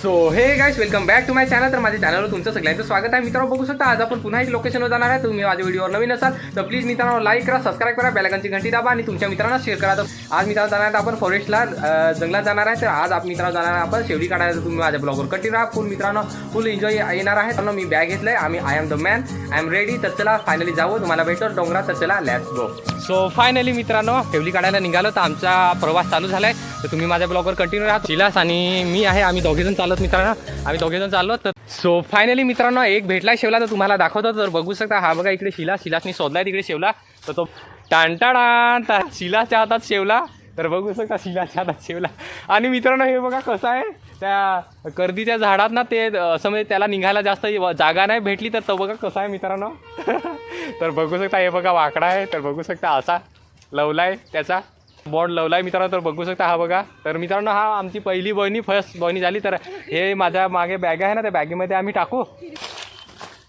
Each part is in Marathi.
So hey guys welcome back to my channel तर माझ्या चॅनलवर तुमचं सगळ्यांचं स्वागत आहे. मित्रांनो बघू शकता आज आपण पुन्हा एक लोकेशनवर जाणार आहे. तुम्ही माझ्या व्हिडिओवर नवीन असाल तर प्लीज मित्रांनो लाईक करा सबस्क्राईब करा बेलायकनची घंटी दाबा आणि तुमच्या मित्रांना शेअर करा. तर आज मित्रांनो जाणार आहे आपण फॉरेस्टला जंगलात जाणार आहे. तर आज आपण मित्रांनो जाणार आहे आपण शेवटी काढायला. तुम्ही माझ्या ब्लॉगवर कंटिन्यू राहा फुल मित्रांनो फुल एन्जॉय येणार आहे. तर मी बॅग घेतलंय. आम्ही I am the man I am ready तर चला फायनली जावं तुम्हाला भेटतो. डोंगरात तर चला लॅट्स गो सो फायनली मित्रांनो शेवटी काढायला निघालो. तर आमचा प्रवास चालू झालाय. तर तुम्ही माझ्या ब्लॉगवर कंटिन्यू राहा. शिलास आणि मी आहे. आम्ही दोघेजण चालू चालत मित्रांनो. आम्ही दोघेजण चाललो तर सो फायनली मित्रांनो एक भेटला शेवला तर तुम्हाला दाखवतो. तर बघू शकता हा बघा इकडे शिला. शिलासनी शोधलाय तिकडे शेवला. तर तो टांटाडा शिलाच्या हातात शेवला. तर बघू शकता शिलाच्या हातात शेवला. आणि मित्रांनो हे बघा कसं आहे. त्या कर्दीच्या झाडात ना ते असं म्हणजे त्याला निघायला जास्त जागा नाही भेटली. तर तो बघा कसा आहे मित्रांनो. तर बघू शकता हे बघा वाकडा आहे. तर बघू शकता असा लवला आहे त्याचा. बॉन्ड लावलाय. मित्रांनो तर बघू शकता हा बघा. तर मित्रांनो हा आमची पहिली बहिणी फर्स्ट बहिणी झाली. तर हे माझ्या मागे बॅग आहे ना त्या बॅगेमध्ये आम्ही टाकू.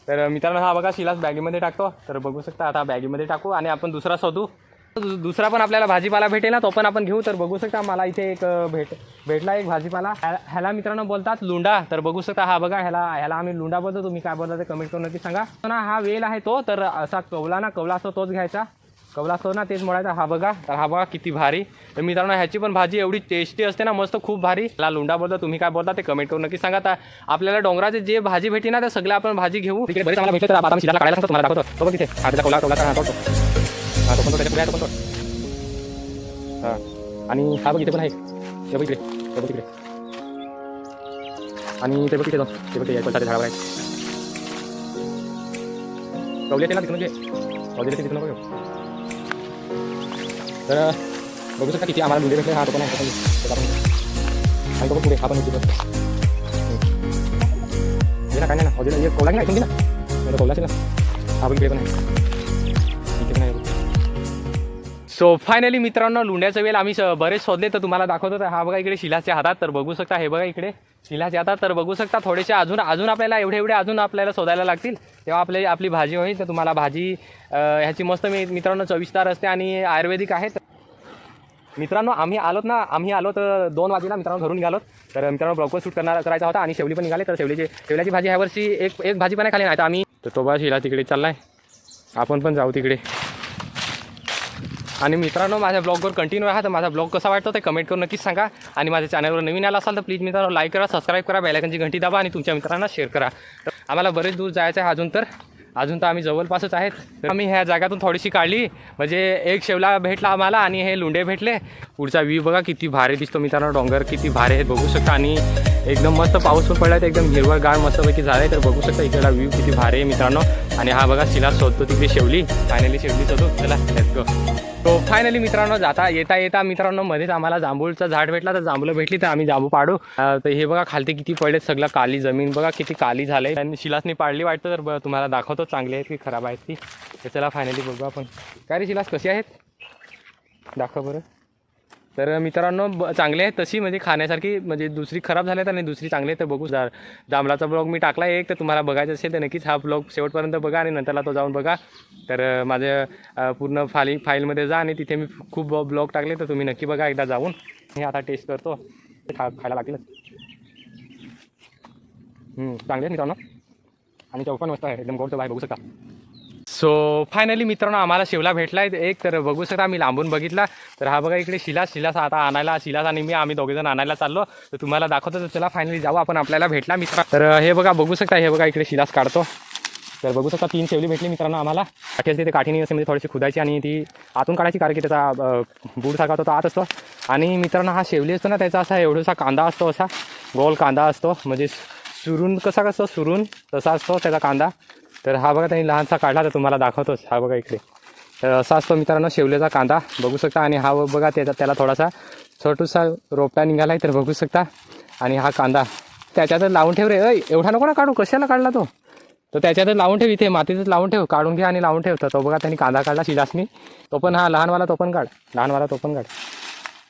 तर मित्रांनो हा बघा शिलास बॅगेमध्ये टाकतो. तर बघू शकता आता बॅगेमध्ये टाकू आणि आपण दुसरा शोधू. दु- दुसरा पण आपल्याला भाजीपाला भेटेल ना तो पण आपण घेऊ. तर बघू शकता मला इथे एक भेट भेटला एक भाजीपाला. ह्या- ह्याला मित्रांनो बोलतात लुंडा. तर बघू शकता हा बघा ह्याला ह्याला आम्ही लुंडा बोलतो. तुम्ही काय बोलता ते कमेंट करून नक्की सांगा. ना हा वेल आहे तो. तर असा कवला ना कवला असतो तोच घ्यायचा. कवला असतो ना तेच मोडायचा. हा बघा तर हा बघा किती भारी. तर मित्रांनो ह्याची पण भाजी एवढी टेस्टी असते ना मस्त खूप भारी. ला लुंडा बोलता तुम्ही काय बोलता ते कमेंट करून नक्की सांगा. आता आपल्याला डोंगराचे जे भाजी भेटी ना ते सगळ्या आपण भाजी घेऊ. तिकडे बरेच आम्हाला भेटले तर आता मी काढायला तुम्हाला दाखवतो. तो बघ तिथे. हा कवला कवला हा तो पण आणि हा बघ इथे पण आहे. ते बघ इकडे ते बघ तिकडे. आणि ते बघ तिथे ते बघ ते झाडावर आहे. कवले ते ना तिथून म्हणजे? जे कवले तिथून बघ ते तिकडून नको घेऊ. तर बघू शकता किती आम्हाला मुंडे भेटले हा तो पण आहे तो पण घे. तो आपण घे. आणि तो पण पुढे हा पण इथे बघ. हम्म. ये ना काय नाही ना अजून एक कोवला घे ना इथून घे ना नाही तर कोवला असेल ना हा बघ इकडे पण आहे इथे पण आहे सो फायनली मित्रांनो लुंड्याचा वेल आम्ही बरेच शोधले तर तुम्हाला दाखवतो. तर हा बघा इकडे शिलाच्या हातात तर बघू शकता हे बघा इकडे. शिलाच्या हातात तर बघू शकता थोडेसे अजून अजून आपल्याला एवढे एवढे अजून आपल्याला शोधायला लागतील. तेव्हा आपली आपली भाजी होईल तर तुम्हाला भाजी ह्याची मस्त मी मित्रांनो चविस्तार असते आणि आयुर्वेदिक आहे मित्रांनो आम्ही आलोत ना आम्ही आलो तर दोन वाजेला मित्रांनो घरून निघालो तर मित्रांनो ब्लॉगवर शूट करणार करायचा होता आणि शेवली पण निघाले तर शेवलीची शेवल्याची भाजी ह्यावर्षी एक एक भाजी पण आहे खाली. नाही तर आम्ही तर तो बा शिला तिकडे चाललाय. आपण पण जाऊ तिकडे. आणि मित्रांनो माझ्या ब्लॉगवर कंटिन्यू आहे तर माझा ब्लॉग कसा वाटतो ते कमेंट करून नक्कीच सांगा. आणि माझ्या चॅनलवर नवीन आला असाल तर प्लीज मित्रांनो लाईक करा सबस्क्राईब करा बेलायकनची घंटी दाबा आणि तुमच्या मित्रांना शेअर करा. तर आम्हाला बरेच दूर जायचं आहे अजून तर. अजून तर आम्ही जवळपासच आहेत. तर आम्ही ह्या जागातून थोडीशी काढली. म्हणजे एक शेवला भेटला आम्हाला आणि हे लुंडे भेटले. पुढचा व्ह्यू बघा किती भारी दिसतो मित्रांनो. डोंगर किती भारी आहेत बघू शकता. आणि एकदम मस्त पाऊस पण पडला तर एकदम हिरवळ गाळ मस्तपैकी झालं आहे तर बघू शकता इकडला व्ह्यू किती भारी आहे मित्रांनो. आणि हा बघा शिला शोधतो तिकडे शेवली. फायनली शेवली शोधू चला लेट्स गो तो फायनली मित्रांनो जाता येता येता मित्रांनो मध्येच आम्हाला जांभूळचं झाड भेटला. तर जांभूळ भेटली तर आम्ही जांभू पाडू. तर हे बघा खालती किती पडले सगळं काली जमीन. बघा किती काली झाले आणि शिलासनी पाडली वाटतं तर ब- तुम्हाला दाखवतो. चांगली आहेत की खराब आहेत ती. तर चला फायनली बघू आपण. काय रे शिलास कशी आहेत? दाखव बरं. तर मित्रांनो ब चांगले आहेत तशी म्हणजे खाण्यासारखी म्हणजे दुसरी खराब झाल्यात आणि दुसरी चांगली आहे तर बघू. जा जांभळाचा ब्लॉग मी टाकला एक तर तुम्हाला बघायचं असेल तर नक्कीच हा ब्लॉग शेवटपर्यंत बघा आणि नंतरला तो जाऊन बघा. तर माझ्या पूर्ण फाली फाईलमध्ये जा आणि तिथे मी खूप ब्लॉग टाकले तर तुम्ही नक्की बघा एकदा जाऊन. हे आता टेस्ट करतो. खा खायला लागलं. चांगले आहे मित्रांनो. आणि चौपण मस्त आहे. एकदम गोड बाहेर बघू शकता. सो फायनली मित्रांनो आम्हाला शिवला भेटला आहे एक तर बघू शकता आम्ही लांबून बघितला. तर हा बघा इकडे शिलास शिलास आता आणायला शिलास आणि मी आम्ही दोघेजण आणायला चाललो. तर तुम्हाला दाखवतो तर चला फायनली जाऊ आपण आपल्याला भेटला मित्र तर हे बघा बघू शकता हे बघा इकडे शिलास काढतो. तर बघू शकता तीन शेवली भेटली मित्रांनो आम्हाला. काठी असते ते काठीने असे म्हणजे थोडीशी खुदायची आणि ती आतून काढायची कारण की त्याचा अं, बूड सारखा आत असतो. आणि मित्रांनो हा शेवली असतो ना त्याचा असा एवढासा कांदा असतो असा गोल कांदा असतो. म्हणजे सुरून कसा कसं सुरून तसा असतो त्याचा कांदा. तर हा बघा त्यांनी लहानसा काढला तर तुम्हाला दाखवतोच. हा बघा इकडे. तर असा असतो मित्रांनो शेवलेचा कांदा. बघू शकता. आणि हा बघा त्याचा त्याला थोडासा छोटूसा रोपटा निघाला आहे तर बघू शकता. आणि हा कांदा. त्याच्यातच लावून ठेव रे. अय एवढा नको ना काढू. कशाला काढला तो? तर त्याच्यातच लावून ठेव इथे. मातीतच लावून ठेव. काढून घ्या आणि लावून ठेव. तर तो बघा त्यांनी कांदा काढला शिलासनी. तो पण हा लहानवाला तो पण काढ. लहानवाला तो पण काढ.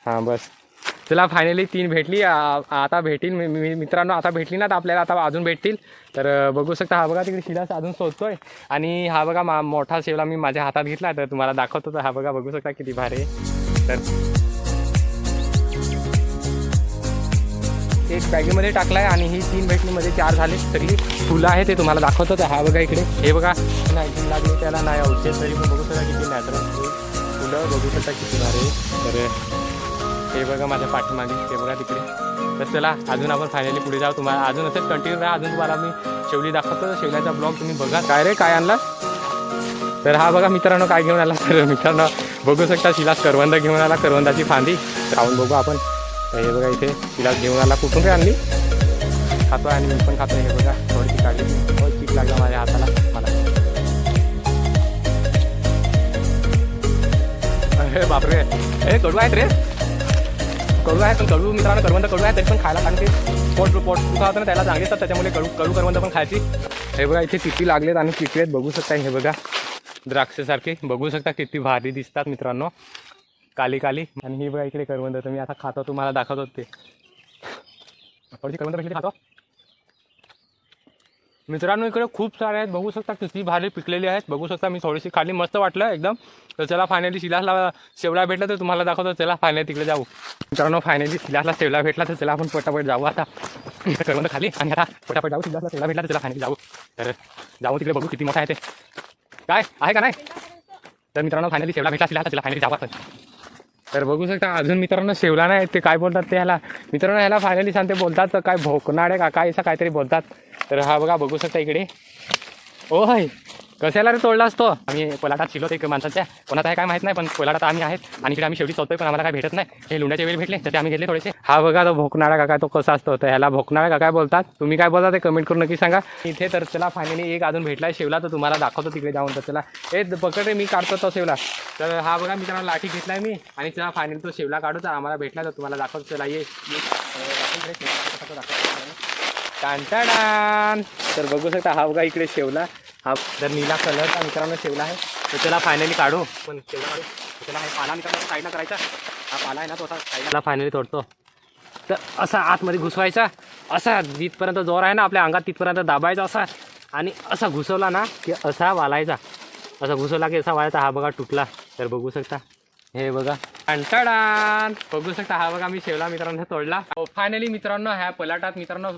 हां बस. चला फायनली तीन भेटली. आ- आता भेटील. मी- मी- मित्रांनो आता भेटली ना तर आपल्याला. आता अजून भेटतील. तर बघू शकता हा बघा तिकडे शिलास अजून शोधतोय. आणि हा बघा मा मोठा शेवला मी माझ्या हातात घेतला तर तुम्हाला दाखवतो. तर हा बघा बघू शकता किती भारी तर एक बॅगेमध्ये टाकला आहे आणि ही तीन भेटणीमध्ये चार झाले. सगळी फुलं आहे ते तुम्हाला दाखवतो. तर हा बघा इकडे. हे बघा नाही लागले त्याला नाही औषध. तरी पण बघू शकता किती नॅचरल फुलं. बघू शकता किती भारी तर हे बघा माझ्या पाठीमागे हे बघा तिकडे. तर चला अजून आपण फायनली पुढे जाऊ. तुम्हाला अजून असंच कंटिन्यू राहा. अजून तुम्हाला मी शेवली दाखवतो. शेवल्याचा ब्लॉग तुम्ही बघा. काय रे काय आणला तर हा बघा मित्रांनो काय घेऊन आला. तर मित्रांनो बघू शकता शिलास करवंद घेऊन आला. करवंदाची फांदी. राहून बघू आपण. हे बघा इथे शिलास घेऊन आला. कुठून काय आणली? खातो आणि मी पण खातो. हे बघा थोडीशी काढली थोडी चीक लागला माझ्या हाताला. मला. अरे बापरे. हे कडू आहेत रे. कडू आहे पण कडू मित्रांनो करवंद कडू आहे तरी पण खायला कारण ते पोट पोट दुखा होतं ना त्याला चांगले असतात त्याच्यामुळे कडू कडू करवंद पण खायची. हे बघा इथे किती लागलेत आणि किती आहेत बघू शकता हे बघा. द्राक्षेसारखे बघू शकता किती भारी दिसतात मित्रांनो. काली काली. आणि ही बघा इकडे करवंद तर मी आता खातो तुम्हाला दाखवतो ते. थोडीशी करवंद कशी खातो. मित्रांनो इकडे खूप सारे आहेत. बघू शकता किती भारी पिकलेली आहेत. बघू शकता मी थोडीशी खाली मस्त वाटलं एकदम. तर चला फायनली शिलासला शेवला भेटला तर तुम्हाला दाखवतो. चला फायनली तिकडे जाऊ. मित्रांनो फायनली शिलासला शेवला भेटला तर चला आपण पटापट जाऊ आता. करवंद खाली. आणि आता पटापट जाऊ. शिलासला शेवला भेटला तर चला फायनली जाऊ. तर जाऊ तिकडे बघू किती मोठा आहे ते. काय? आहे का नाही? तर मित्रांनो फायनली शेवला भेटला. शिला चला फायनली जाऊ आपण. तर बघू शकता अजून मित्रांनो शेवला नाही ते काय बोलतात ते ह्याला मित्रांनो ह्याला फायनली सांगते बोलतात काय भोकनाडे का काय असं काहीतरी बोलतात. तर हा बघा बघू शकता इकडे. ओ हय कशाला रे तोडला असतो? आम्ही कोलाटात शिलो एक माणसाच्या. कोणाचा आहे काय माहीत नाही पण कोलाटात आम्ही आहेत. आणि इकडे आम्ही शेवटी चौथोय पण आम्हाला काय भेटत नाही. हे लुंड्याचे वेळ भेटले तर ते आम्ही घेतले थोडेसे. हा बघा तो भोकणारा काका तो कसा असतो? तर ह्याला भोकणारा काका काय बोलतात. तुम्ही काय बोलता ते कमेंट करून नक्की सांगा. इथे तर चला फायनली एक अजून भेटलाय शेवला तर तुम्हाला दाखवतो तिकडे जाऊन. तर चला. ए पकड रे मी काढतो तो शेवला. तर हा बघा मी त्यांना लाठी घेतलाय मी. आणि चला फायनली तो शेवला काढू. तर आम्हाला भेटला तर तुम्हाला दाखवतो. चला ये. तो. टांटाडान तर बघू शकता हा बघा इकडे शेवला. हा जर नीला कलरचा मित्रांनो शेवला आहे तर त्याला फायनली काढू. पण शेवला काढू त्याला हे पाला मित्रांनो साईडला करायचा. हा पाला आहे ना तो असा साईडला फायनली तोडतो. तर असा आतमध्ये घुसवायचा. असा जिथपर्यंत जोर आहे ना आपल्या अंगात तिथपर्यंत दाबायचा असा. आणि असा घुसवला ना की असा वालायचा. असा घुसवला की असा वाळायचा हा बघा तुटला. तर बघू शकता. हे बघा. अंटाडान बघू शकता हा बघा मी शेवला मित्रांनो तोडला. फायनली मित्रांनो ह्या पलाटात मित्रांनो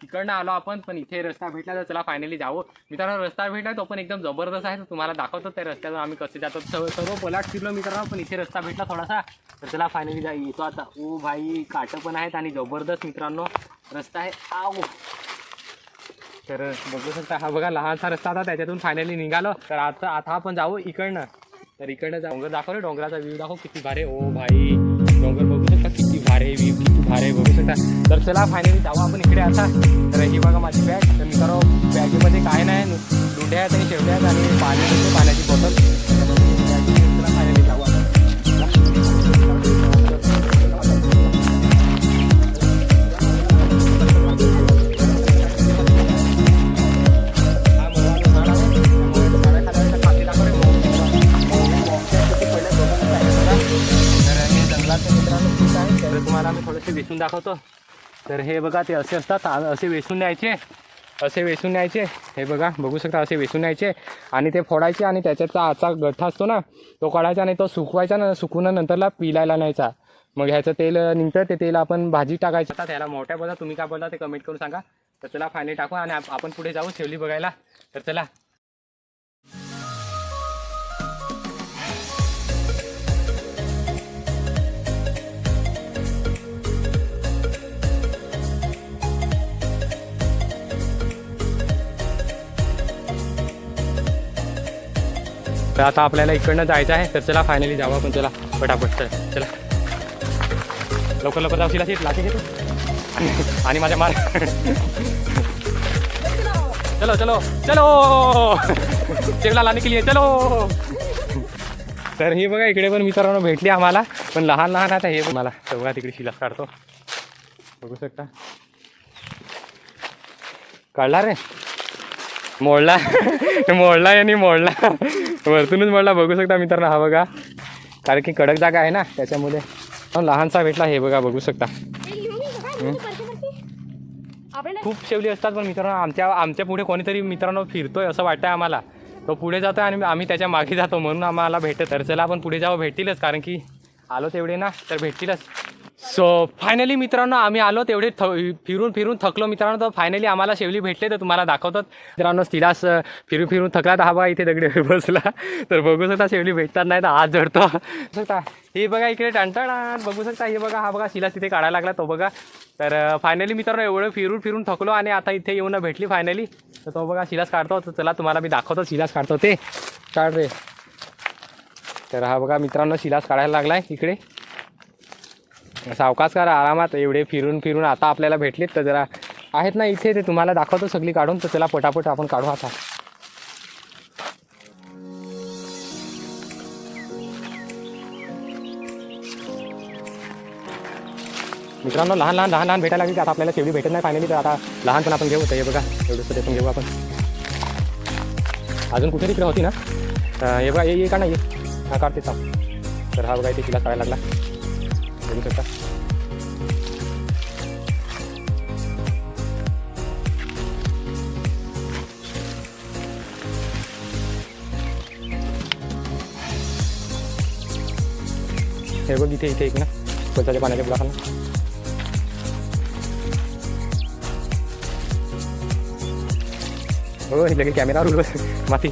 तिकडनं आलो आपण पण इथे रस्ता भेटला तर चला फायनली जावं. मित्रांनो रस्ता भेटला तो पण एकदम जबरदस्त आहे तुम्हाला दाखवतो त्या रस्त्यातून आम्ही कसे जातो. सर्व सर्व पलाट फिरलो मित्रांनो पण इथे रस्ता भेटला थोडासा. तर चला फायनली जा येतो आता ओ भाई काटं पण आहेत आणि जबरदस्त मित्रांनो रस्ता आहे. आव तर बघू शकता हा बघा लहानसा रस्ता होता त्याच्यातून फायनली निघालो. तर आता आता आपण जाऊ इकडनं. तर इकडनं डोंगर दाखव डोंगराचा व्ह्यू दाखव किती भारे ओ भाई डोंगर बघू शकता किती भारे व्ह्यू किती भारे बघू शकता. तर चला फायनली जाऊ आपण इकडे आता. तर ही बघा माझी बॅग तर मित्रांनो बॅगेमध्ये काय नाही लुंड्या आहेत आणि शेवड्या आहेत आणि पाणी पाण्याची बॉटल असे वेसून वेचून दाखवतो. तर हे बघा ते असे असतात. असे वेचून न्यायचे. असे वेचून न्यायचे. हे बघा बघू शकता असे वेचून न्यायचे. आणि ते फोडायचे आणि त्याच्यातचा आचा गठ्ठा असतो ना तो काढायचा आणि तो सुकवायचा ना सुकून नंतरला पिलायला न्यायचा. मग ह्याचं तेल निघतं ते तेल आपण भाजी टाकायचं. आता त्याला मोठ्या बोला तुम्ही काय बोला ते कमेंट करून सांगा. तर चला फायनली टाकू आणि आपण पुढे जाऊ शेवली बघायला. तर चला. तर आता आपल्याला इकडनं जायचं आहे तर चला फायनली जावं आपण चला पटापट चल चला. लवकर लवकर जाऊ शिला लाठी घेतो आणि माझ्या मार चलो चलो चलो! चिरला लाने के लिए चलो! तर हे बघा इकडे पण मित्रांनो भेटली आम्हाला पण लहान लहान आता हे मला. तेवढा तिकडे शिलास काढतो. बघू शकता? काढला रे? मोडला. मोडला यांनी मोडला. वरतूनच मला बघू शकता मित्रांनो हा बघा. कारण की कडक जागा आहे ना त्याच्यामुळे. लहानसा भेटला हे बघा बघू शकता. खूप शेवली असतात पण मित्रांनो आमच्या आमच्या पुढे कोणीतरी मित्रांनो फिरतोय असं वाटतंय आम्हाला. तो पुढे जातोय आणि आम्ही त्याच्यामागे जातो म्हणून आम्हाला भेटत. तर चला आपण पुढे जावं भेटतीलच कारण की आलो तेवढे ना तर भेटतीलच सो फायनली मित्रांनो आम्ही आलो. तेवढे थ फिरून फिरून थकलो मित्रांनो. तर फायनली आम्हाला शेवली भेटले तर तुम्हाला दाखवतात. मित्रांनो तिलास फिरून फिरून थकला तर हा बघा इथे दगडी बसला. तर बघू शकता शेवली भेटतात नाही तर हात जडतो शकता. हे बघा इकडे टणटणात. बघू शकता हे बघा हा बघा शिलास तिथे काढायला लागला तो बघा. तर फायनली मित्रांनो एवढं फिरून फिरून थकलो आणि आता इथे येऊन भेटली फायनली तर तो बघा शिलास काढतो. तर चला तुम्हाला मी दाखवतो. शिलास काढतो ते. काढ रे. तर हा बघा मित्रांनो शिलास काढायला लागलाय इकडे. सावकाश करा आरामात एवढे फिरून फिरून आता आपल्याला भेटलेत तर जरा आहेत ना इथे ते तुम्हाला दाखवतो सगळी काढून तर त्याला पटापट आपण काढू आता. मित्रांनो लहान लहान लहान लहान भेटायला लागली आता आपल्याला तेवढी भेटत नाही फायनली तर आता लहान पण आपण घेऊ तर हे बघा एवढंसं ते पण घेऊ आपण. अजून कुठे तिकडे होती ना? हे बघा ये ये का नाही ये. हा काढते चाल. तर हा बघा इथे तिला काढायला लागला. बघू शकता. हे बघ इथे इथे एक ना. कोलताच्या पाण्याच्या बुडाखाना हो लगे कॅमेरा कॅमेरावर बस माती.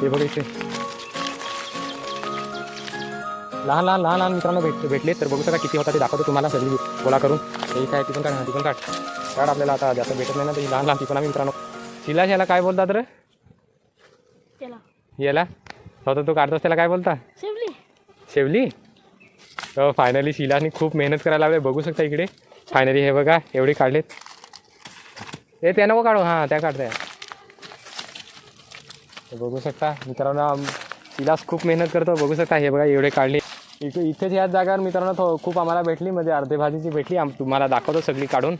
हे बघ इथे. लहान लहान लहान लहान मित्रांनो भेट भेटले तर बघू शकता किती होता ते दाखवतो तुम्हाला. सगळी गोळा करून. हे काय तिथून काढ तिथून काढ. काढ आपल्याला आता जास्त भेटत नाही ना तर लहान लहान ती पण आम्ही मित्रांनो. शिला याला काय बोलतात रे? याला? स्वतः तू काढतोस त्याला काय बोलता? शिवली. शेवली? तर फायनली शिलानी खूप मेहनत करायला लागले बघू शकता इकडे. फायनली हे बघा एवढे काढलेत. ए त्या नको काढू. हां त्या काढताय. बघू शकता मित्रांनो शिलास खूप मेहनत करतो. बघू शकता हे बघा एवढे काढले. इथे इथेच याच जागावर मित्रांनो खूप आम्हाला भेटली. म्हणजे अर्धे भाजीची भेटली. आम तुम्हाला दाखवतो सगळी काढून.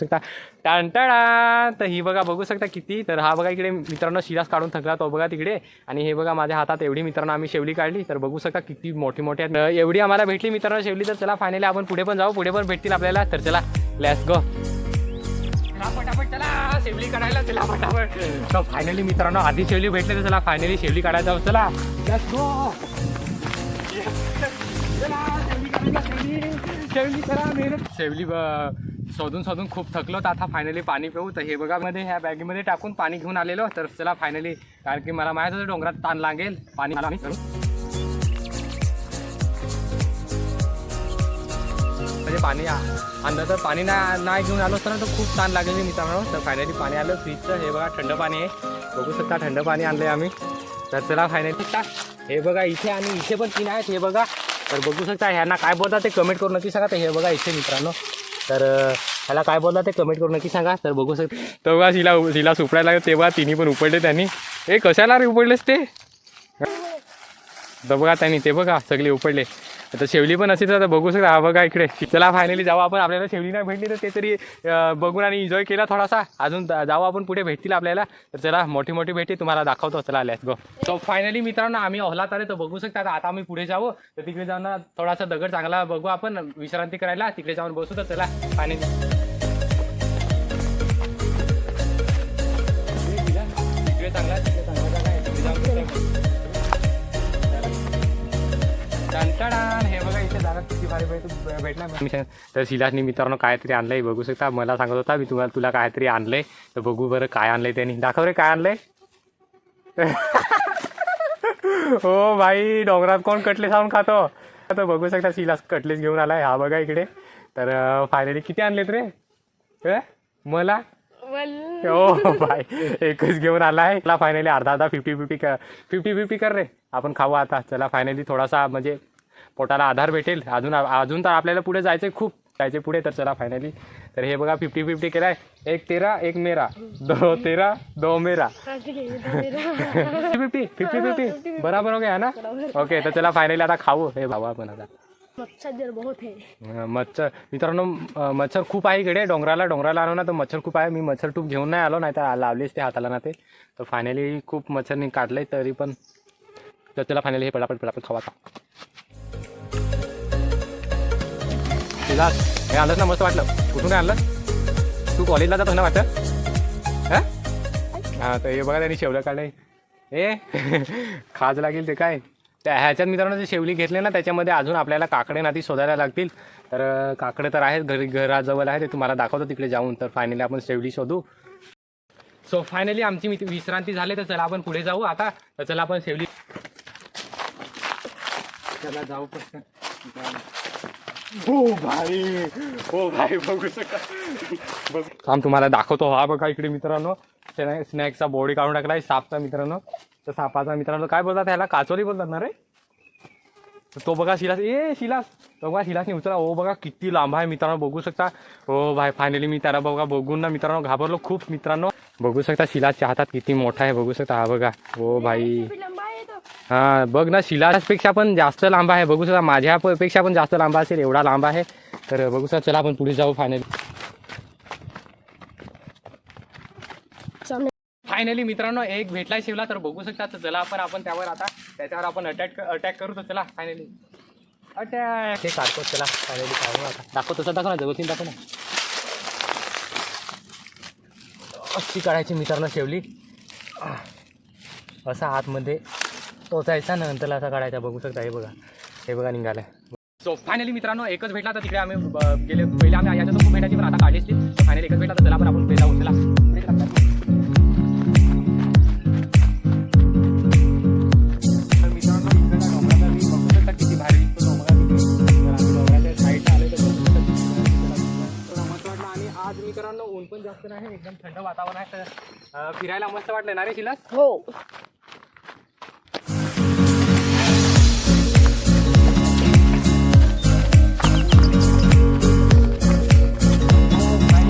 शकता. टाणटाळा तर ही बघा बघू शकता किती. तर हा बघा इकडे मित्रांनो शिरास काढून थकला तो बघा तिकडे. आणि हे बघा माझ्या हातात एवढी मित्रांनो आम्ही शेवली काढली. तर बघू शकता किती मोठी मोठी एवढी आम्हाला भेटली मित्रांनो शेवली. तर चला फायनली आपण पुढे पण जाऊ. पुढे पण भेटतील आपल्याला. तर चला लॅस गो चला चला. शेवली काढायला चला तर फायनली मित्रांनो आधी शेवली भेटले तर चला फायनली शेवली काढायला जाऊ. चला लेट्स गो शेवली करा मेहनत. शेवली शोधून शोधून खूप थकलो. तर आता फायनली पाणी पिऊ. तर हे बघा मध्ये ह्या बॅगेमध्ये टाकून पाणी घेऊन आलेलो. तर चला फायनली कारण की मला माहीत होतं डोंगरात ताण लागेल. पाणी मला आम्ही करू म्हणजे पाणी आ- आणलं तर पाणी नाही नाही घेऊन आलो तर ना तर खूप ताण लागेल मित्रांनो. तर फायनली पाणी आलं. फ्रीजचं हे बघा थंड पाणी आहे. बघू शकता थंड पाणी आणलंय आम्ही. तर चला फायनली हे बघा इथे आणि इथे पण तीन आहेत हे बघा. तर बघू शकता ह्यांना काय बोलतात ते कमेंट करून नक्की सांगा. तर हे बघा इथे मित्रांनो. तर त्याला ह्याला काय बोलला ते कमेंट करून नक्की सांगा. तर बघू सर तेव्हा शिला शिला सुपडायला तेव्हा तिन्ही पण उपडले त्यांनी. ए कशाला रे उपडलेस ते? बघा त्यांनी ते बघा सगळे उपडले. आता शेवली पण असेल तर बघू शकता हा बघा इकडे. चला फायनली जाऊ आपण. आपल्याला शेवली नाही भेटली तर ते तरी बघून आणि एन्जॉय केला थोडासा. अजून जाऊ आपण पुढे भेटतील आपल्याला. तर चला मोठी मोठी भेटी तुम्हाला दाखवतो. चला आल्यास गो सो फायनली मित्रांनो आम्ही ओहलात आले तर बघू शकता आता आम्ही पुढे जाऊ. तर तिकडे जाऊन थोडासा दगड चांगला बघू आपण विश्रांती करायला. तिकडे जाऊन बसू तर चला फायनली हे बघा इथे जागा किती भारी भेटला तर शिलासनी मित्रांनो काहीतरी आणलंय बघू शकता. मला सांगत होता मी तुम्हाला तुला काहीतरी आणलंय. तर बघू बरं काय आणलंय त्यांनी. दाखव रे काय आणलंय. हो भाई डोंगरात कोण कटलेस आणून खातो? तर बघू शकता शिलास कटलेस घेऊन आलाय. हा बघा इकडे. तर फायनली किती आणलेत रे? मला? हो भाई एकच घेऊन आलाय. चला फायनली अर्धा अर्धा फिफ्टी फिफ्टी कर. फिफ्टी फिफ्टी कर रे. आपण खाऊ आता. चला फायनली थोडासा म्हणजे पोटाला आधार भेटेल. अजून अजून तर आपल्याला पुढे जायचंय खूप. जायचे पुढे तर चला फायनली तर हे बघा फिफ्टी फिफ्टी केलाय. एक तेरा एक मेरा. दो तेरा दो मेरा. फिफ्टी फिफ्टी फिफ्टी बराबर हो गया ना? ओके तर चला फायनली आता खाऊ. हे भावा आपण आता. मच्छर बहुत है। मच्छर. मित्रांनो मच्छर खूप आहे इकडे. डोंगराला डोंगराला आलो ना तर मच्छर खूप आहे. मी मच्छर टूप घेऊन नाही आलो नाही तर लावलेच ते हाताला ना ते. तर फायनली खूप मच्छरनी काढलंय तरी पण तर त्याला फायनली हे पटापट पटापट खावा तुला हे आणलंच ना मस्त वाटलं. कुठून काय आणलं तू कॉलेजला जातो ना वाटतं? हा तर हे बघा त्यांनी शेवलं काढलंय. ए खाज लागेल ते काय? त्या ह्याच्यात मित्रांनो जे शेवली घेतले ना त्याच्यामध्ये अजून आपल्याला काकडे नाती शोधायला लागतील. तर काकडे तर आहेत घरी घराजवळ आहे ते तुम्हाला दाखवतो तिकडे जाऊन. तर फायनली आपण शेवली शोधू. सो फायनली आमची विश्रांती झाली तर चला आपण पुढे जाऊ आता. तर चला आपण शेवली चला जाऊ पटकन. हो भाई हो भाई बघू शकता. बघ तुम्हाला दाखवतो. हा बघा इकडे मित्रांनो. स्नॅक्सचा बॉडी काढून टाकलाय सापचा मित्रांनो. तर सापाचा मित्रांनो काय बोलतात त्याला काचोरी बोलतात ना रे? तो बघा शिलास. ए शिलास. तो बघा शिलासने उचला. ओ बघा किती लांब आहे मित्रांनो बघू शकता. हो भाई फायनली मी त्याला बघा बघून ना मित्रांनो घाबरलो खूप मित्रांनो. बघू शकता शिलासच्या हातात किती मोठा आहे बघू शकता. हा बघा. हो भाई. हा बघ ना शिलासपेक्षा पण जास्त लांब आहे. बघू शकता माझ्यापेक्षा पण जास्त लांब असेल एवढा लांब आहे. तर बघू शकता चला आपण पुढे जाऊ फायनली फायनली मित्रांनो एक भेटलाय शिवला तर बघू शकता. तर चला आपण आपण त्यावर आता त्याच्यावर आपण अटॅक अटॅक करू. तर चला फायनली अटॅक ते काढतो चला फायनली काढू आता. दाखव तसं दाखव ना जवळतीन दाखव ना. अशी काढायची मित्रांनो शेवली. असा आतमध्ये टोचायचा नंतर असा काढायचा. बघू शकता हे बघा. हे बघा निघालाय. सो फायनली मित्रांनो एकच भेटला तर तिकडे आम्ही गेले पहिले आम्ही याच्यात खूप भेटायची पण आता काढलीच फायनली एकच भेटला तर चला आपण आपण पुढे जाऊ ऊन पण जास्त नाही एकदम थंड वातावरण आहे तर अं, फिरायला मस्त वाटलं ना रे शिलास? हो.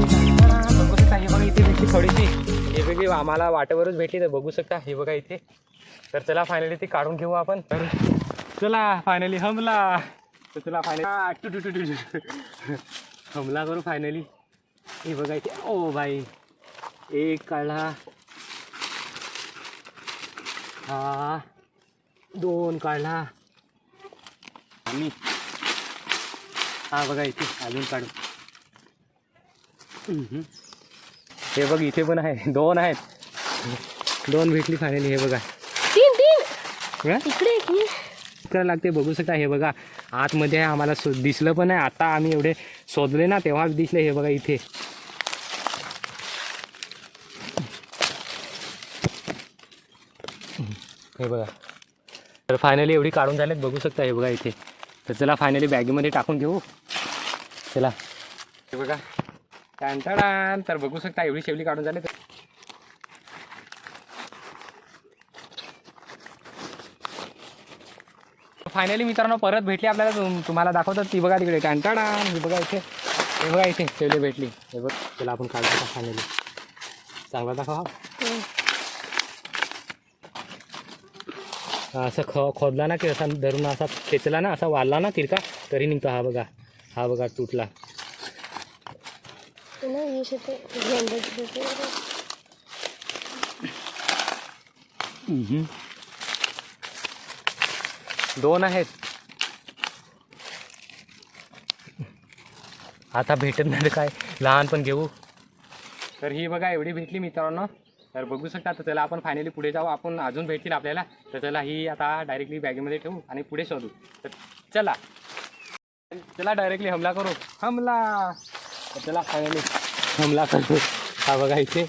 बघू इथे भेटली थोडीशी हे वेगळी आम्हाला वाटेवरच भेटली तर बघू शकता हे बघा इथे. तर चला फायनली ती काढून घेऊ आपण. तर चला फायनली हमला. तर चला फायनली हमला करू फायनली हे बघा इथे. ओ भाई एक काढला हा. दोन काढला आणि हा बघा इथे अजून काढू. हे बघ इथे पण आहे. दोन आहेत. दोन भेटली फायनली हे बघा. तीन तीन? इकडे लागते बघू शकता हे बघा. आतमध्ये आहे आम्हाला दिसलं पण आहे. आता आम्ही एवढे शोधले ना तेव्हाच दिसले हे बघा इथे. हे बघा. तर फायनली एवढी काढून झालेत बघू शकता हे बघा इथे. तर चला फायनली बॅगेमध्ये टाकून घेऊ. चला. हे बघा. टाण तर बघू शकता एवढी शेवली काढून झाले फायनली मित्रांनो परत भेटली आपल्याला. तुम- तुम्हाला दाखवतात ती बघा तिकडे. टांटाडान हे बघा इथे. हे बघा इथे. ठेवली भेटली. हे बघ त्याला आपण काढतो फायनली चांगला दाखवा असं ख खोदला ना की असा धरून असा खेचला ना असा वाढला ना तिरका तरी निघतो हा बघा. हा बघा तुटला ते ना ये शेते झेंड्याचे शेते. दोन आहेत. आता भेटत नाही काय? लहान पण घेऊ. तर ही बघा एवढी भेटली मित्रांनो. तर बघू शकता तर त्याला आपण फायनली पुढे जाऊ. आपण अजून भेटतील आपल्याला. तर त्याला ही आता डायरेक्टली बॅगेमध्ये ठेवू आणि पुढे शोधू. तर चला. चला डायरेक्टली हमला करू. हमला! तर चला फायनली हमला करू. हा बघा इथे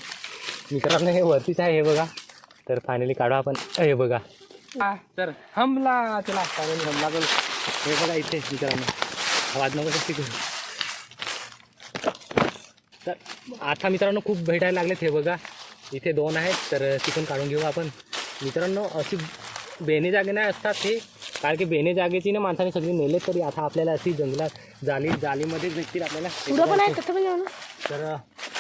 मित्रांनो हे वरतीच आहे हे बघा. तर फायनली काढू आपण. हे बघा. तर हमला चला फायनली हमला करू हे बघा इथे मित्रांनो. आवाज नको करू. तर आता मित्रांनो खूप भेटायला लागलेत हे बघा. इथे दोन आहेत तर ती पण काढून घेऊ आपण. मित्रांनो अशी बेने जागे नाही असतात हे. कारण की बेने जागेची ना माणसाने सगळी नेले तरी आता आपल्याला अशी जंगलात जाली जालीमध्येच भेटतील आपल्याला तर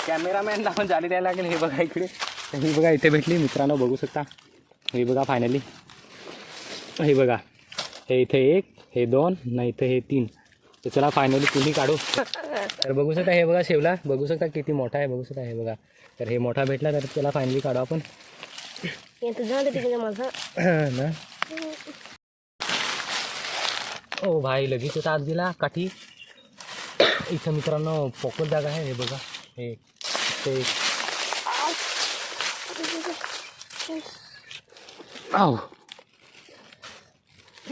कॅमेरामॅनला पण जाली द्यायला लागेल. हे बघा इकडे. ही बघा इथे भेटली. मित्रांनो बघू शकता. हे बघा फायनली हे बघा हे इथे एक हे दोन नाही इथे हे तीन. तर चला फायनली तुम्ही काढू. तर बघू शकता हे बघा शेवला. बघू शकता किती मोठा आहे बघू शकता हे बघा. तर हे मोठा भेटला तर चला फायनली काढू आपण. ना. ओ भाई लगेच येतात गेला काठी. इथं मित्रांनो पोकळ जागा आहे हे बघा. हे ते आव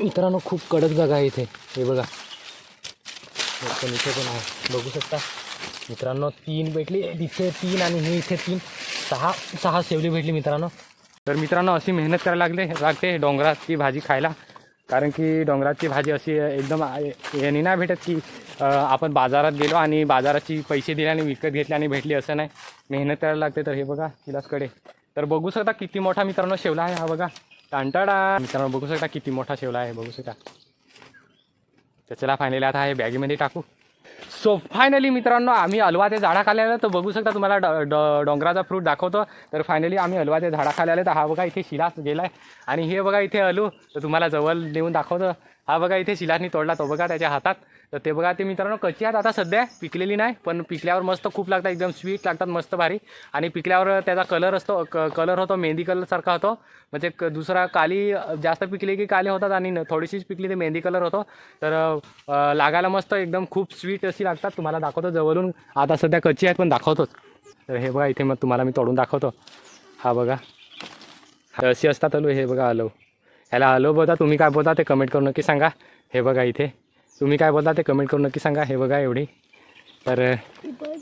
मित्रांनो खूप कडक जागा आहे इथे. हे बघा. पण इथे पण आहे. बघू शकता. मित्रांनो तीन भेटली. तिथे तीन आणि हे इथे तीन. सहा सहा शेवली भेटली मित्रांनो. तर मित्रांनो अशी मेहनत करायला लागले लागते डोंगराची भाजी खायला. कारण की डोंगराची भाजी अशी एकदम यांनी याने नाही भेटत की आपण बाजारात गेलो आणि बाजाराची पैसे दिले आणि विकत घेतले आणि भेटली असं नाही. मेहनत करायला लागते. तर हे बघा विलासकडे तर बघू शकता किती मोठा मित्रांनो शेवला आहे. हा बघा. टांटाडा मित्रांनो बघू शकता किती मोठा शेवला आहे बघू शकता. तर चला फायनली आता हे बॅगेमध्ये टाकू. सो फायनली मित्रांनो आम्ही अलवा ते झाडाखाली आलो तर बघू शकता तुम्हाला ड ड डोंगराचा फ्रूट दाखवतो. तर फायनली आम्ही अलवा ते झाडाखाली आले तर हा बघा इथे शिलास गेलाय. आणि हे बघा इथे हलू तर तुम्हाला जवळ नेऊन दाखवतो. हा बघा इथे शिलासनी तोडला तो बघा त्याच्या हातात. तर ते बघा ते मित्रांनो कच्ची आहेत. आता सध्या पिकलेली नाही पण पिकल्यावर मस्त खूप लागतात एकदम स्वीट लागतात मस्त भारी. आणि पिकल्यावर त्याचा कलर असतो क कलर होतो मेहंदी कलरसारखा होतो. म्हणजे क दुसरा काली जास्त पिकली की काले होतात आणि थोडीशीच पिकली ते मेहंदी कलर होतो. तर लागायला मस्त एकदम खूप स्वीट अशी लागतात. तुम्हाला दाखवतो जवळून. आता सध्या कच्ची आहेत पण दाखवतोच. तर हे बघा इथे मग तुम्हाला मी तोडून दाखवतो. हा बघा. अशी असतात हलो हे बघा आलो ह्याला आलो बोलता तुम्ही काय बोलता ते कमेंट करून नक्की सांगा. हे बघा इथे. तुम्ही काय बोलता ते कमेंट करून नक्की सांगा. हे बघा एवढी. तर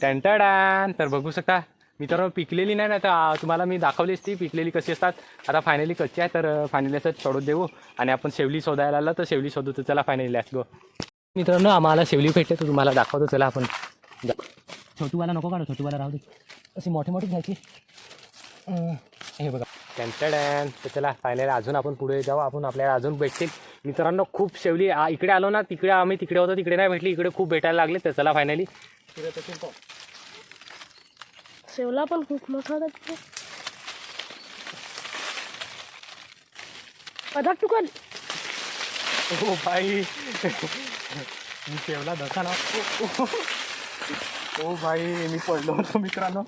टँटाडान तर बघू शकता तर पिकलेली नाही ना तर तुम्हाला मी दाखवलीच ती पिकलेली कशी असतात. आता फायनली कच्ची आहे तर फायनली असं सोडून देऊ. आणि आपण शेवली शोधायला आलं तर शेवली शोधू तर चला फायनली लॅस मित्रांनो आम्हाला शेवली भेटते तर तुम्हाला दाखवतो चला आपण. छोटूवाला नको काढू छोटूवाला राहू दे. अशी मोठी मोठी घ्यायची हे बघा. टँटडॅन तर चला फायनली अजून आपण पुढे जाऊ. आपण आपल्याला अजून भेटतील. मित्रांनो खूप शेवली. इकडे आलो ना तिकडे आम्ही तिकडे होतो तिकडे नाही भेटली. इकडे खूप भेटायला लागले तर चला फायनली शेवला पण खूप मोठा होता टुकल हो भाई मी शेवला धसा ना ओ भाई मी पडलो होतो मित्रांनो.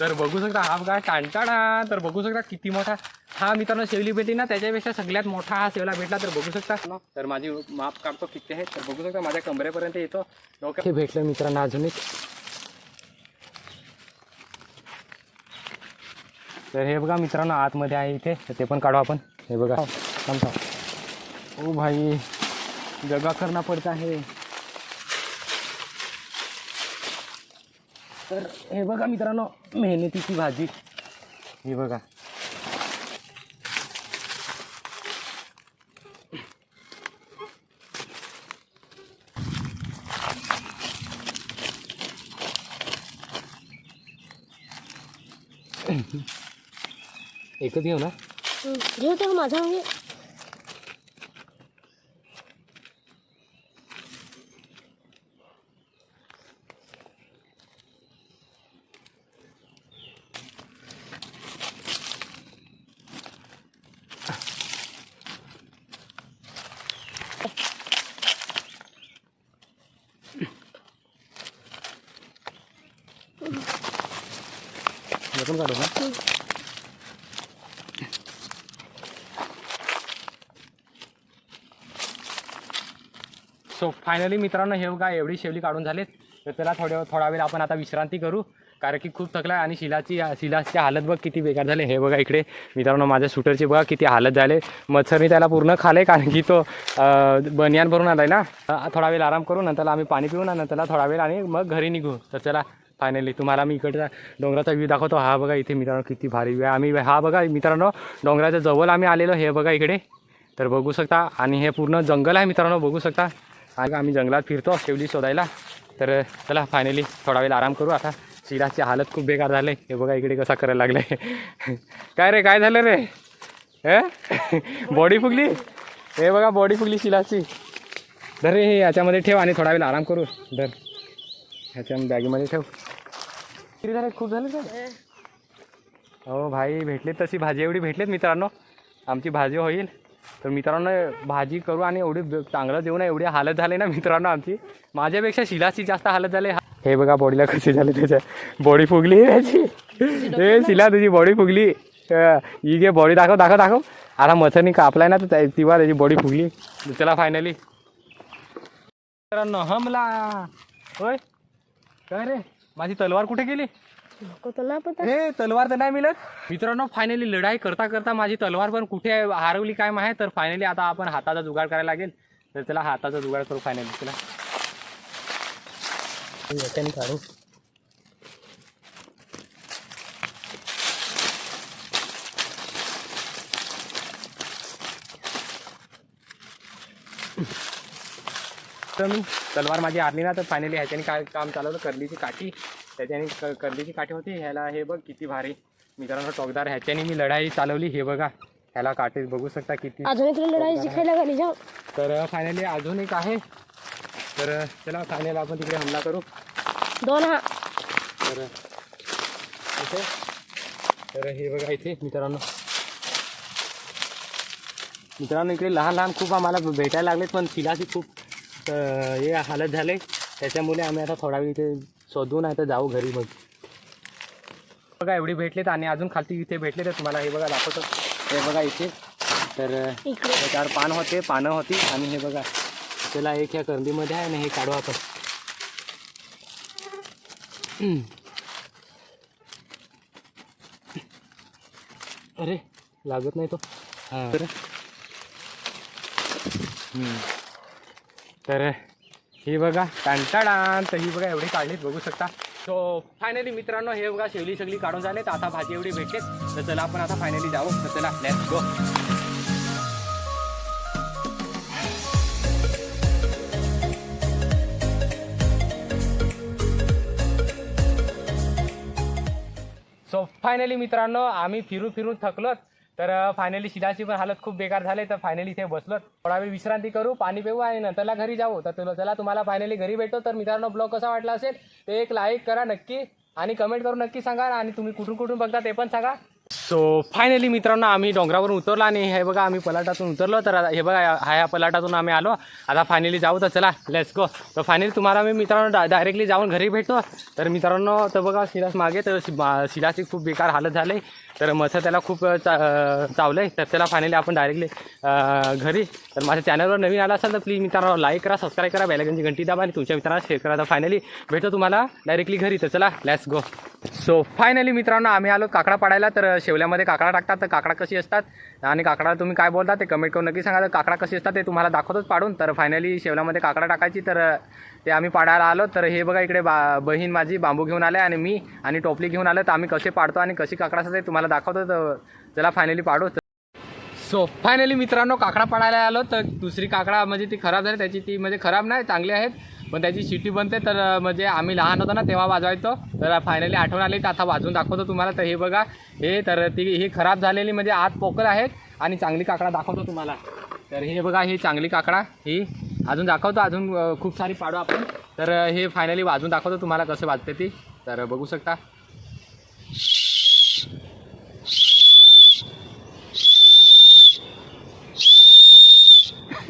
तर बघू शकता हा बघा टांटाडा तर बघू शकता किती मोठा हा मित्रांनो शेवली भेटली ना त्याच्यापेक्षा सगळ्यात मोठा हा शेवला भेटला तर बघू शकता. तर माझी माप काढतो किती आहे तर बघू शकता माझ्या कमरेपर्यंत येतो. डोक्यात हे भेटलं मित्रांनो अजून एक. तर हे बघा मित्रांनो आतमध्ये आहे इथे तर ते पण काढू आपण. हे बघा. थांबता ओ भाई जगा करणं पडतं आहे. तर हे बघा मित्रांनो मेहनतीची भाजी. ही बघा. एकच घेऊ ना? घेऊ ते माझा म्हणजे काढू ना सो फायनली मित्रांनो हे बघा एवढी शेवली काढून झालीत. तर त्याला थोड्या थोडा वेळ आपण आता विश्रांती करू. कारण की खूप थकला आणि शिलाची शिलाची हालत बघ किती बेकार झाले. हे बघा इकडे मित्रांनो माझ्या शूटरची बघा किती हालत झाले. मच्छरनी त्याला पूर्ण खाले कारण की तो बनियान भरून आलाय ना. थोडा वेळ आराम करू नंतर आम्ही पाणी पिऊ ना नंतरला थोडा वेळ आणि मग घरी निघू. तर चला फायनली तुम्हाला मी इकडचा डोंगराचा व्ह्यू दाखवतो. हा बघा इथे मित्रांनो किती भारी व्ह्यू आहे. आम्ही हा बघा मित्रांनो डोंगराच्या जवळ आम्ही आलेलो हे बघा इकडे. तर बघू शकता आणि हे पूर्ण जंगल आहे मित्रांनो बघू शकता. आणि आम्ही जंगलात फिरतो शेवली शोधायला. तर चला फायनली थोडा वेळ आराम करू. आता शिराची हालत खूप बेकार झाले हे बघा इकडे कसा करायला लागले काय रे काय झालं रे? बॉडी फुगली? हे बघा बॉडी फुगली शिलाची धर रे हे याच्यामध्ये ठेव आणि थोडा वेळ आराम करू. धर. ह्याच्या बॅगेमध्ये ठेव. किती झाले खूप झाले का हो भाई भेटलेत तशी भाजी. एवढी भेटलेत मित्रांनो. आमची भाजी होईल. तर मित्रांनो भाजी करू आणि एवढी चांगलं जेवण एवढी हालत झाली ना मित्रांनो आमची. माझ्यापेक्षा शिलाची जास्त हालत झाली. हे बघा बॉडीला कशी झाली त्याच्या. बॉडी फुगली त्याची. हे शिला तुझी बॉडी फुगली. ही घे बॉडी दाखव दाखव दाखव. आता मच्छरनी कापलाय ना तर तेव्हा त्याची बॉडी फुगली. चला फायनली मित्रांनो हमला. होय? काय रे? माझी तलवार कुठे गेली? नको पता हे तलवार तर नाही मिळत. मित्रांनो फायनली लढाई करता करता माझी तलवार पण कुठे आहे, हरवली काय माहीत? तर फायनली आता आपण हाताचा जुगाड करायला लागेल. तर त्याला हाताचा जुगाड करू फायनली याच्याने काढू. तर मी तलवार माझी हारली ना तर फायनली ह्याच्याने काय काम चालवलं? कर्लीची काठी. त्याच्याने क कर्लीची काठी होती. ह्याला हे बघ किती भारी. मित्रांनो टोकदार. ह्याच्याने मी लढाई चालवली. हे बघा ह्याला काठी. बघू शकता किती अजून एक तुला लढाई शिकायला गेली जाऊ. तर फायनली अजून एक आहे. तर चला फायनल आपण तिकडे हमला करू. दोन हा. तर इथे. तर हे बघा इथे मित्रांनो. मित्रांनो इकडे लहान लहान खूप आम्हाला भेटायला लागलेत पण शिलाची खूप हे हालत झाले. त्याच्यामुळे आम्ही आता थोडा वेळ इथे शोधून आहे तर जाऊ घरी मग. बघा एवढी भेटलेत आणि अजून खालती इथे भेटले तर तुम्हाला. हे बघा दाखवतो. हे बघा इथे. तर त्याच्यावर पान होते पानं होती आणि हे बघा. त्याला एक ह्या करंदीमध्ये आहे आणि हे काढू आपण. अरे लागत नाही तो. हां. तर हे बघा टांटाडान तर ही बघा एवढी काढलीत बघू शकता. सो फायनली मित्रांनो हे बघा शेवली सगळी काढून झाले तर आता भाजी एवढी भेटलेत. तर चला आपण आता फायनली जाऊ. तर चला लेट्स गो सो फायनली मित्रांनो आम्ही फिरून फिरून थकलोच तर फायनली शिलाची पण हालत खूप बेकार झाले तर फायनली इथे बसलो. थोडा वेळ विश्रांती करू पाणी पिऊ आणि नंतरला घरी जाऊ. तर तुला चला तुम्हाला फायनली घरी भेटतो तर मित्रांनो ब्लॉग कसा वाटला असेल ते एक लाईक करा नक्की आणि कमेंट करून नक्की सांगा आणि तुम्ही कुठून कुठून बघता ते पण सांगा. सो फायनली मित्रांनो आम्ही डोंगरावरून उतरलो आणि हे बघा आम्ही पलाटातून उतरलो. तर आता हे बघा हा पलाटातून आम्ही आलो. आता फायनली जाऊ तर चला लेट्स गो तर फायनली तुम्हाला मी मित्रांनो डायरेक्टली जाऊन घरी भेटतो. तर मित्रांनो तर बघा शिलास मागे तर शि- शिलाची खूप बेकार हालत झाली. तर मस्त त्याला खूप चा चावलं आहे तर त्याला फायनली आपण डायरेक्टली घरी. तर माझ्या चॅनलवर नवीन आला असाल तर प्लीज मित्रांनो लाईक करा सबस्क्राईब करा बेलागनची घंटी दाबा आणि तुमच्या मित्रांना शेअर करा. तर फायनली भेटतो तुम्हाला डायरेक्टली घरी. तर चला लेट्स गो सो फायनली मित्रांनो आम्ही आलो काकडा पाडायला. तर शेवल्यामध्ये काकडा टाकतात तर काकडा कशी असतात? आणि काकडा तुम्ही काय बोलता ते कमेंट करून नक्की सांगा. तर काकडा कशी असतात ते तुम्हाला दाखवतोच पाडून. तर फायनली शेवल्यामध्ये काकडा टाकायची तर ते आम्ही पाडायला आलो. तर हे बघा इकडे बा बहीण माझी बांबू घेऊन आले आणि मी आणि टोपली घेऊन आलो. तर आम्ही कसे पाडतो आणि कशी काकडा असतात ते तुम्हाला दाखवतो. तर चला फायनली पाडू. सो फायनली मित्रांनो काकडा पाडायला आलो. तर दुसरी काकडा म्हणजे ती खराब झाली. त्याची ती म्हणजे खराब नाही चांगली आहेत. पण त्याची शिटी बनते तर म्हणजे आम्ही लहान होतो ना तेव्हा वाजवायचो. तर फायनली आठवण आली तर आता वाजवून दाखवतो तुम्हाला. तर हे बघा हे तर ती ही खराब झालेली म्हणजे आत पोकळ आहेत आणि चांगली काकडा दाखवतो तुम्हाला. तर हे बघा ही चांगली काकडा ही अजून दाखवतो. अजून खूप सारी पाडू आपण. तर हे फायनली वाजून दाखवतो तुम्हाला कसं वाजते ती. तर बघू शकता.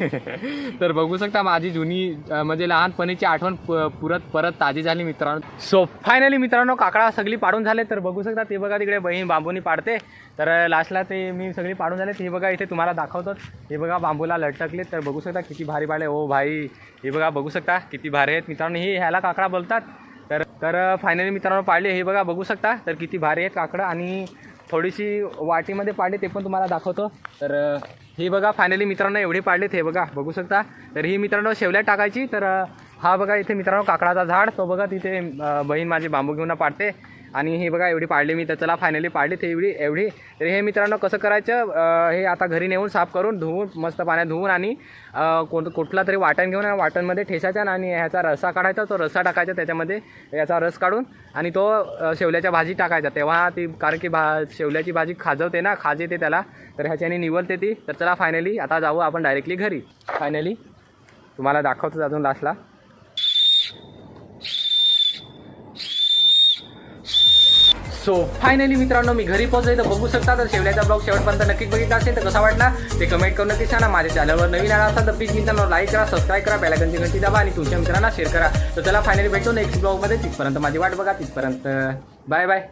तर बघू शकता माझी जुनी म्हणजे लहानपणीची आठवण प- पुरत परत ताजी झाली मित्रांनो. सो फायनली मित्रांनो काकडा सगळी पाडून झाले. तर बघू शकता ते बघा तिकडे बहीण बांबूनी पाडते. तर लास्टला ते मी सगळी पाडून झाले. ते बघा इथे तुम्हाला दाखवतो. हे बघा बांबूला लटकले. तर बघू शकता किती भारी पाडले. ओ भाई हे बघा बघू शकता किती भारी आहेत मित्रांनो. हे ह्याला काकडा बोलतात. तर तर फायनली मित्रांनो पाडले. हे बघा बघू शकता. तर किती भारी आहेत काकडं. आणि थोडीशी वाटीमध्ये पाडली ते पण तुम्हाला दाखवतो. तर ही बघा फायनली मित्रांनो एवढे पाडलेत हे बघा बघू शकता. तर ही मित्रांनो शेवल्यात टाकायची. तर हा बघा इथे मित्रांनो काकडाचा झाड तो बघा तिथे बहीण माझी बांबू घेऊन पाडते. आणि हे बघा एवढी पाडली मी तर चला फायनली पाडली ते एवढी एवढी. तर हे मित्रांनो कसं करायचं? हे आता घरी नेऊन साफ करून धुवून मस्त पाण्यात धुवून आणि कोण कुठला तरी वाटण घेऊन वाटणमध्ये ठेसायचा आणि ह्याचा रस्सा काढायचा तो रसा टाकायचा त्याच्यामध्ये याचा रस काढून आणि तो शेवल्याच्या भाजी टाकायचा. तेव्हा ती कारण की भा शेवल्याची भाजी खाजवते ना खाज येते त्याला. तर ह्याच्याने निवलते ती. तर चला फायनली आता जाऊ आपण डायरेक्टली घरी. फायनली तुम्हाला दाखवतो अजून लास्टला सो फायनली मित्रांनो मी घरी पोहोचले. तर बघू शकता तर शेवल्याचा ब्लॉग शेवटपर्यंत नक्की बघितला असेल तर कसा वाटला ते कमेंट करून नक्की सांगा. माझ्या चॅनलवर नवीन आला असाल तर प्लीज मित्रांनो लाईक करा सबस्क्राईब करा बेलागनची घंटी दाबा आणि तुमच्या मित्रांना शेअर करा. तर चला फायनली भेटतो नेक्स्ट ब्लॉगमध्ये तिथपर्यंत माझी वाट बघा. तिथपर्यंत बाय बाय